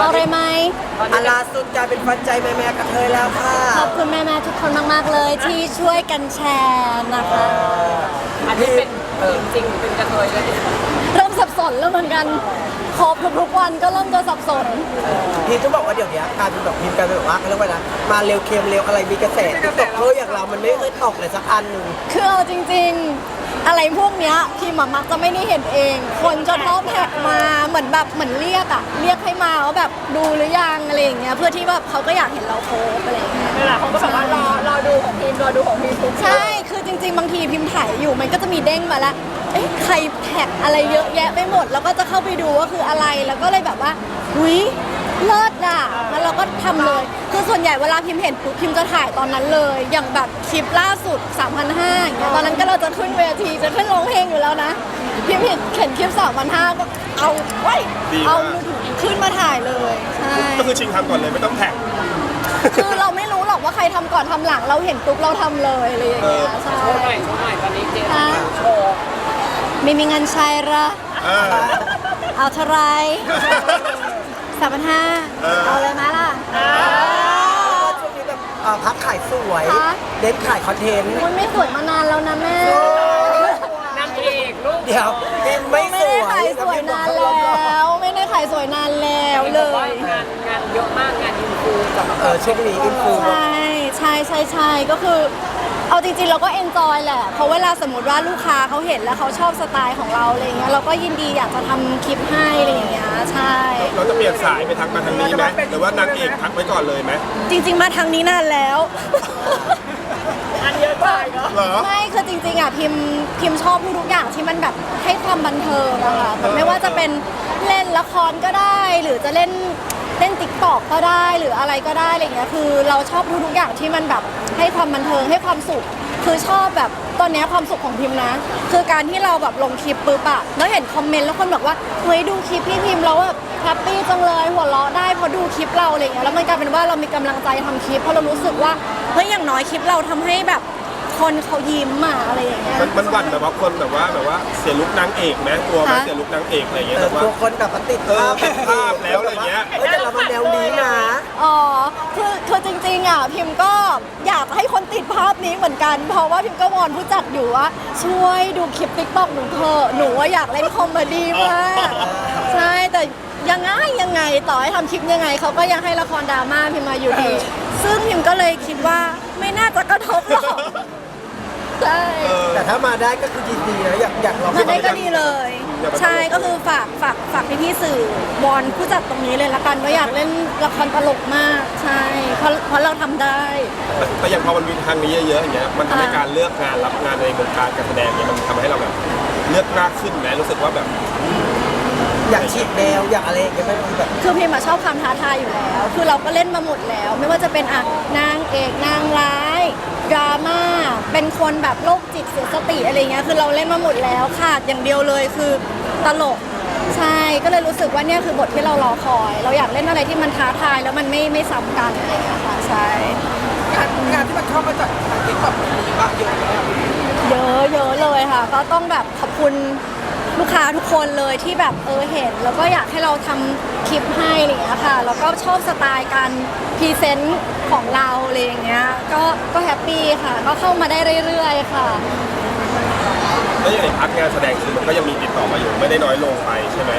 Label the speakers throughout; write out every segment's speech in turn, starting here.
Speaker 1: บอกเลยไหม
Speaker 2: อาล่าสุดกลายเป็นฟันใจแม่แม่ๆกระเทยแล้วค่ะ
Speaker 1: ขอบคุณแม่ๆทุกคนมาก ๆ เลยที่ช่วยกันแชร์นะคะ
Speaker 3: อันนี้เป็นจริงๆเป็นกระเทยเลย
Speaker 1: เริ่มสับสนแล้วเหมือนกันครบทุกๆวันก็เริ่มจะสับสน
Speaker 2: พี่ต้องบอกว่าเดี๋ยวนี้การเป็นแบบพิมพ์กันเป็นแบบว่าเขาเรียกว่าอะไรนะมาเร็วเค็มเร็วอะไรมีกระแสติ๊กต็อกเฮ้ยอย่างเรามันไม่เคยตกเลยสักอันหนึ่ง
Speaker 1: คือเอาจริง ๆ อะไรพวกเนี้ยพิมอะมักจะไม่ได้เห็นเอง คนจะชอบแท็กมาเหมือนแบบเหมือนเรียกอะเรียกให้มาว่าแบบดูหรือยังอะไรอย่างเงี้ยเพื่อที่แบบเขาก็อยากเห็นเราโพสอะไรอย่างเงี้ย
Speaker 3: นี่แหละเขาก็แบบว่ารอรอดูของพิมพ์รอดูของพิมพ์ทุก
Speaker 1: ใช่ คือจริง ๆ บางทีพิมพ์ถ่ายอยู่มันก็จะมีเด้งมาแล้ว เอ๊ะใครแท็กอะไรเยอะแยะไปหมด แล้วก็จะเข้าไปดูว่าคืออะไร แล้วก็เลยแบบว่าหุย เลิศอะแล้วเราก็ทำเลย คือส่วนใหญ่เวลาพิมพ์เห็นปุ๊บพิมพ์จะถ่ายตอนนั้นเลย อย่างแบบคลิปล่าสุด 3,500อย่างเงี้ยตอนนั้นก็เราจะขึ้นเวทีจะขึ้นร้องเพลงอยู่แล้วนะ พิมพ์เห็นเห็นคลิป3,500ก็เอาไว้
Speaker 4: ดีมาก
Speaker 1: เอามือถือขึ้นมาถ่ายเลยใช่
Speaker 4: ก็คือชิงทำก่อนเลยไม่ต้องแท็ก
Speaker 1: คือเราไม่รู้หรอกว่าใครทำก่อนทำหลังเราเห็นปุ๊บเราทำเลยอะไรอย่างเงี้ยใช่
Speaker 3: โชว์หน่อยโชว์หน่อยตอนนี้เจ๊
Speaker 1: ค่ะ
Speaker 3: โชว์
Speaker 1: ไม่มีเงินใช้ละ
Speaker 4: เออ
Speaker 1: เอาเท่าไหรสามพัน ห้า
Speaker 4: เออ
Speaker 1: เอาเลยไหมล่ะ
Speaker 2: ช่วงนี้แบบอ่าพักขายสวย
Speaker 1: คะ
Speaker 2: เน้นขายคอนเทนต์
Speaker 1: คุณไม่สวยมานานแล้วนะแม่
Speaker 3: นางเอกลูก
Speaker 2: เดี๋ยวพิมพ์ไม่
Speaker 1: ไม่
Speaker 2: ส
Speaker 1: ได้
Speaker 2: วย
Speaker 1: ขายสวยนานแล้ว ไม่ได้ขายสวยนานแล้วเล
Speaker 3: บอกว่าย งานงานเยอะมากงานอินฟูกับ
Speaker 2: เออช่วงนี้อินฟู
Speaker 1: ใช่ใช่ใช่ใช่ก็คือ เอาจริงๆเราก็เอนจอยแหละ เพราะเวลาสมมติว่าลูกค้าเขาเห็นแล้วเขาชอบสไตล์ของเราอะไรเงี้ยเราก็ยินดีอยากจะทำคลิปให้อะไรอย่างเงี้ยใช่
Speaker 4: เราจะเปลี่ยนสายไปทักมาทางนี้ไหมหรือว่านางเอกทักไว้ก่อนเลยไหม
Speaker 1: จริง ๆ มาทางนี้นานแล้ว
Speaker 3: งานเยอะมากเนาะ
Speaker 4: เหรอ
Speaker 1: ไม่คือจริงๆอะพิมพ์พิมพ์ชอบทุกๆอย่างที่มันแบบให้ความบันเทิงอะค่ะแต่ไม่ว่าจะเป็นเล่นละครก็ได้ หรือจะเล่น เล่นติ๊กตอกก็ได้หรืออะไรก็ได้อะไรเงี้ยคือเราชอบทุกอย่างที่มันแบบให้ความบันเทิงให้ความสุข คือชอบแบบตอนเนี้ยความสุขของพิมพ์นะ คือการที่เราแบบลงคลิปปุ๊บอะแล้วเห็นคอมเมนต์แล้วคนบอกว่าเฮ้ยดูคลิปพี่พิมพ์แล้วแบบแฮปปี้จังเลยหัวเราะได้เพราะดูคลิปเราอะไรเงี้ยแล้วมันกลายเป็นว่าเรามีกำลังใจทำคลิปเพราะเรารู้สึกว่าเฮ้ยอย่างน้อยคลิปเราทำให้แบบ คนเขายิ้มอะอะไรอย่างเงี้ย
Speaker 4: มันมันหวั่นแบบว่าคนแบบว่าแบบว่าเสียลุกนางเอกไหมกลัวไหม
Speaker 1: ฮะ
Speaker 4: เสียลุกนางเอกอะไรอย่างเงี้ย
Speaker 2: เอ
Speaker 4: แบ
Speaker 2: อบ
Speaker 4: ว่า
Speaker 2: ตัวคนแบบมาติด
Speaker 4: เออติดภาพแล้วอะไรเงี้ย
Speaker 2: เฮ้ยแต่เรามาแนวนี้นะ
Speaker 1: อ๋อคือคือจริงๆอะพิมก็อยากให้คนติดภาพนี้เหมือนกัน เพราะว่าพิมก็วอนผู้จัดอยู่ว่า ช่วยดูคลิปติ๊กต็อกหนูเถอะหนูว่าอยากเล่นคอมเมดี้มากใช่แต่ยังไงยังไงต่อให้ทำคลิปยังไงเขาก็ยังให้ละครดราม่าพิมมาอยู่ดี ซึ่งพิมก็เลยคิดว่าไม่น่าจะกระทบหรอก ใช่
Speaker 2: แต่ถ้ามาได้ก็คือยินดีนะอยากอยากลอง
Speaker 1: มาได้ก็ดีเลยใช่ก็คือฝากฝากฝากพี่ๆสื่อวอนผู้จัดตรงนี้เลยละกันว่าอยากเล่นละครตลกมาก ใช่เพราะเพราะเราทำได้
Speaker 4: แต่แต่อย่างพอมันมีทางนี้เยอะๆอย่างเงี้ยมันทำให้
Speaker 1: ค่ะ
Speaker 4: การเลือกงานรับงานในวงการการแสดงเนี่ยมันทำให้เราแบบเลือกมากขึ้นไหมรู้สึกว่าแบบ
Speaker 2: อยากฉีกแนวอยากอะไรอย่างเงี้ยไม่มีแบบ
Speaker 1: คือพิมอะชอบความท้าทายอยู่แล้ว คือเราก็เล่นมาหมดแล้ว ไม่ว่าจะเป็นอะนางเอกนางร้าย ดราม่าเป็นคนแบบโรคจิตเสียสติอะไรเงี้ยคือเราเล่นมาหมดแล้วขาดอย่างเดียวเลยคือตลกใช่ก็เลยรู้สึกว่าเนี่ยคือบทที่เรารอคอย เราอยากเล่นอะไรที่มันท้าทายแล้วมันไม่ไม่ซ้ำกันอะไรเงี้ยค่ะใช่
Speaker 2: งานที่มันเข้ามาจากทางติ๊กต็อกมีบ้างเยอะไหม
Speaker 1: เยอะเยอะเลยค่ะ ก็ต้องแบบขอบคุณ ลูกค้าทุกคนเลยที่แบบเออเห็น แล้วก็อยากให้เราทำคลิปให้อะไรอย่างเงี้ยค่ะแล้วก็ชอบสไตล์การพรีเซนต์ของเราอะไรอย่างเงี้ยก็ก็แฮปปี้ค่ะ ก็เข้ามาได้เรื่อยๆค่ะ
Speaker 4: แล้วอย่างในพักงานแสดงคือมันก็ยังมีติดต่อมาอยู่ไม่ได้น้อยลงไปใช่ไหม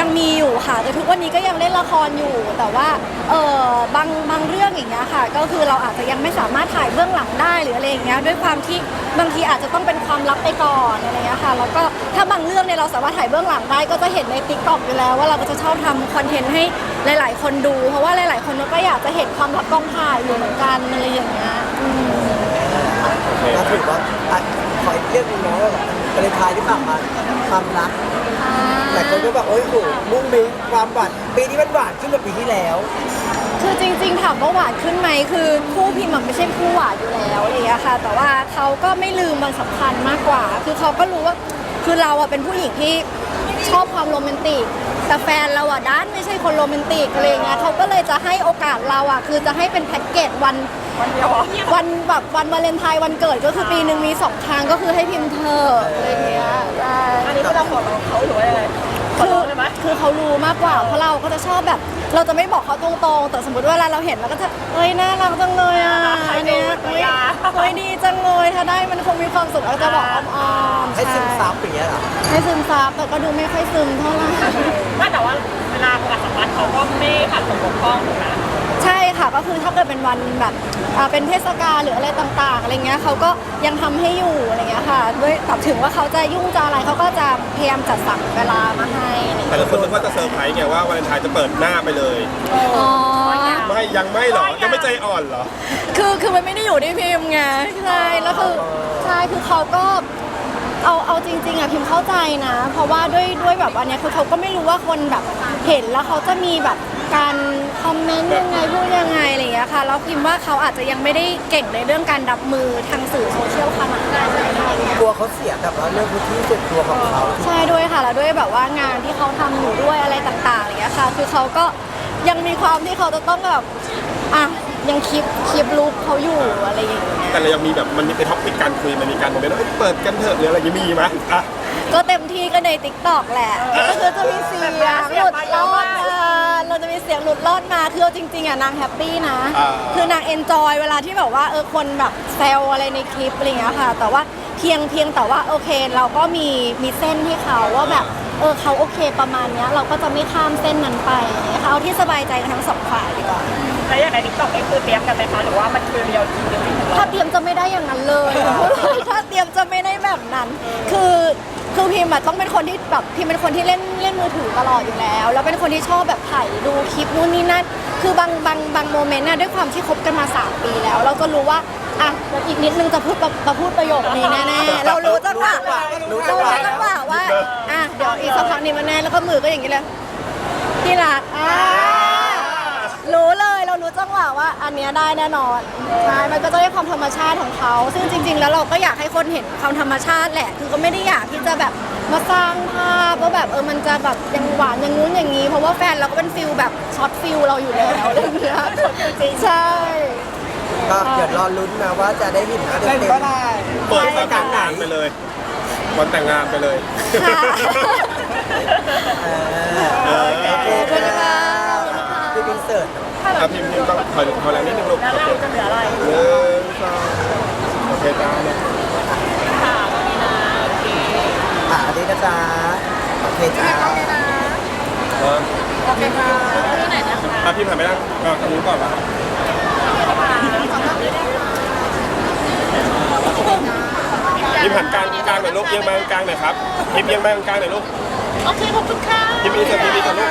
Speaker 1: ยังมีอยู่ค่ะแต่ทุกวันนี้ก็ยังเล่นละครอยู่ แต่ว่าเออบางบางเรื่องอย่างเงี้ยค่ะ ก็คือเราอาจจะยังไม่สามารถถ่ายเบื้องหลังได้หรืออะไรอย่างเงี้ยด้วยความที่บางทีอาจจะต้องเป็นความลับไปก่อนอะไรเงี้ยค่ะแล้วก็ถ้าบางเรื่องเนี่ยเราสามารถถ่ายเบื้องหลังได้ก็จะเห็นในติ๊กต็อกอยู่แล้วว่าเราก็จะชอบทำคอนเทนต์ให้หลาย ๆ คนดู เพราะว่าหลาย ๆ คนก็อยากจะเห็นความลับกองถ่ายอยู่เหมือนกันอะไรอย่างเงี้ยอืม
Speaker 2: ก็ถือว่าอะ ขออีกเรื่องหนึงนะว่าแบบวาเลนไทน์ที่ผ่านมาความรักแต่คนก็แบบโอ้ยโหมุ่งมิ้งความหวานปีนี้มันหวานขึ้นกว่าปีที่แล้ว
Speaker 1: คือจริงๆถามว่าหวานขึ้นไหมคือคู่พิมพ์มันไม่ใช่คู่หวานอยู่แล้วอะไรอย่างเงี้ยค่ะ แต่ว่าเขาก็ไม่ลืมมันสำคัญมากกว่า คือเขาก็รู้ว่าคือเราอะเป็นผู้หญิงที่ชอบความโรแมนติก แต่แฟนเราอะด้านไม่ใช่คนโรแมนติกอะไรอย่างเงี้ยเขาก็เลยจะให้โอกาสเราอะคือจะให้เป็นแพ็กเกจวัน
Speaker 3: วันเดียวเหรอ
Speaker 1: วันแบบวันวาเลนไทน์วันเกิดก็คือปีหนึ่งมีสองครั้งก็คือให้พิมพ์เธออะไรอย่างเงี้ยใช่
Speaker 3: อันนี้คือเราขอเราเขาหรือว่าอะไร
Speaker 1: คือคือเขารู้มากกว่าเพราะเราก็จะชอบแบบ เราจะไม่บอกเขาตรงๆ แต่สมมติว่าเวลาเราเห็นเราก็จะเฮ้ยน่ารักจังเลยอะอันเนี้ยเฮ้ยเฮ้ยดีจังเลยถ้าได้มันคงมีความสุขเราจะบอกอ้อมๆ
Speaker 2: ให้ซึม
Speaker 1: ช่
Speaker 2: ซับอย่างเงี้ยเหรอ
Speaker 1: ให้ซึมซับแต่ก็ดูไม่ค่อยซึมเท่าไหร่
Speaker 3: ไม่แต่ว่าเวลาประกาศสัมภาษณ์เขาก็ไม่ขัดสนบกพร่องถูกไหม
Speaker 1: ใช่ค่ะก็คือถ้าเกิดเป็นวันแบบอ่าเป็นเทศกาลหรืออะไรต่างๆอะไรเงี้ยเขาก็ยังทำให้อยู่อะไรเงี้ยค่ะด้วยแต่ถึงว่าเขาจะยุ่งจะอะไรเขาก็จะพยายามจัดสรรเวลามาให้อะไร
Speaker 4: แต่
Speaker 1: เงี้ย
Speaker 4: ละคนนึกว่าจะเซอร์ไพรส์ไงว่าวาเลนไทน์จะเปิดหน้าไปเลย
Speaker 1: อ๋อ
Speaker 4: ไม่ยังไม่เหรอ ยังไม่ใจอ่อนเหรอ
Speaker 1: คือคือมันไม่ได้อยู่ที่พิมพ์ไงใช่แล้วคือใช่คือเขาก็เอาเอาจริง ๆอะพิมพ์เข้าใจนะ เพราะว่าด้วยด้วยแบบอันเนี้ยคือเขาก็ไม่รู้ว่าคนแบบเห็นแล้วเขาจะมีแบบ การคอมเมนต์ยังไงพูดยังไงอะไรอย่างเงี้ยค่ะแล้วพิมพ์ว่าเขาอาจจะยังไม่ได้เก่งในเรื่องการรับมือทางสื่อโซเชียลขนาดนั้นอะไรอย่างเงี้ย
Speaker 2: กลัวเขาเสียแบบว่าเรื่องพื้นที่ส่วนตัวของเขา
Speaker 1: ใช่ด้วยค่ะแล้วด้วยแบบว่างานที่เขาทำอยู่ด้วยอะไรต่างๆอย่างเงี้ยค่ะ คือเขาก็ยังมีความที่เขาจะต้องแบบอะยังคลิปคลิปลุกเขาอยู่อะไรอย่างเงี้ย
Speaker 4: แต่เรายังมีแบบมันมีเป็นท็อปิกการคุยมันมีการโมเมนต์ว่าเอ้ยเปิดกันเถอะหรืออะไรอย่างงี้มีไหมอะ
Speaker 1: ก็เต็มที่ก็ในติ๊กต็อกแหละก็คือจะมีเสียงหลุดรอดมาเราจะ มีเสียงหลุดรอดมาคือเอาจริงๆอะนางแฮปปี้นะ
Speaker 4: อ่า
Speaker 1: คือนางเอนจอยเวลาที่แบบว่าเออคนแบบแซวอะไรในคลิปอะไรอย่างเงี้ยค่ะ แต่ว่าเพียงเพียงแต่ว่าโอเคเราก็มีมีเส้นให้เขาว่าแบบเออเขาโอเคประมาณเนี้ย เราก็จะไม่ข้ามเส้นนั้นไปอย่างเงี้ยค่ะเอาที่สบายใจกันทั้งสองฝ่ายดีกว่า
Speaker 3: แล้วอย่างในทิกตอกนี่คือเตรียมกันไหมคะหรือว่ามันคือเรียวจริงเรียวจริงของเรา
Speaker 1: ถ้าเตรียมจะไม่ได้อย่างนั้นเลย ถ้าเตรียมจะไม่ได้แบบนั้น คือ คือพิมพ์อะต้องเป็นคนที่แบบพิมพ์เป็นคนที่เล่นเล่นมือถือตลอดอยู่แล้ว แล้วเป็นคนที่ชอบแบบถ่ายดูคลิปนู่นนี่นั่นคือบางบางบางโมเมนต์น่ะด้วยความที่คบกันมา3ปีแล้ว เราก็รู้ว่าอะอีกนิดนึงจะพูดประประพูดประโยคนี้แน่ๆเรารู้จังหวะ
Speaker 2: รู้
Speaker 1: เรา
Speaker 2: จังหวะ
Speaker 1: รู้จังหวะว่าอะเดี๋ยวอีกสักพักนี้มันแน่แล้วก็มือก็อย่างนี้เลยที่รักอ่ารู้เลยเรารู้จังหวะว่าอันเนี้ยได้แน่นอนใช่มันก็จะได้ความธรรมชาติของเขา ซึ่งจริง ๆ แล้วเราก็อยากให้คนเห็นความธรรมชาติแหละ คือก็ไม่ได้อยากที่จะแบบมาสร้างภาพว่าแบบเออมันจะแบบยังหวานอย่างงู้นอย่างนี้ เพราะว่าแฟนเราก็เป็นฟิลแบบช็อตฟิลเราอยู่แล้วอะไรอย่างเงี้ยใช่
Speaker 2: ก็เดี๋ยวรอลุ้นนะว่าจะได้เห็นหน้าเต็ม
Speaker 4: เปิดวันแต่งงานไปเลยวันแต่งงานไปเลย
Speaker 1: ค่ะ
Speaker 2: ๆเออโอเค
Speaker 1: ขอบคุณค่ะ
Speaker 2: คืออินเสิร์ต
Speaker 4: อะพิมพ์พิมพ์ต้องถอยถอยแรงนิดนึงลูก
Speaker 3: แล้ว
Speaker 4: โอ
Speaker 3: เรา
Speaker 4: เค
Speaker 3: จะเหลืออะไร
Speaker 4: หนึ่งสองโอเคจ้าเนี่ย
Speaker 3: ค่ะมีนาโอเค
Speaker 2: อะอันนี้นะจ๊ะโอเคจ้า
Speaker 4: เออ
Speaker 3: ที่ไหนนะคะ
Speaker 4: อะพิมพ์ถ่ายไม่ได้อะตรงนี้ก่อนวะพิมพ์หันกลางกลางหน่อยลูกเอียงมากลางหน่อยครับพิมพ์เอียงมากลางหน่อยลูก
Speaker 3: โอเคขอบคุณค่ะ
Speaker 4: พิมพ์อีกสักทีนี้ก่อนลูก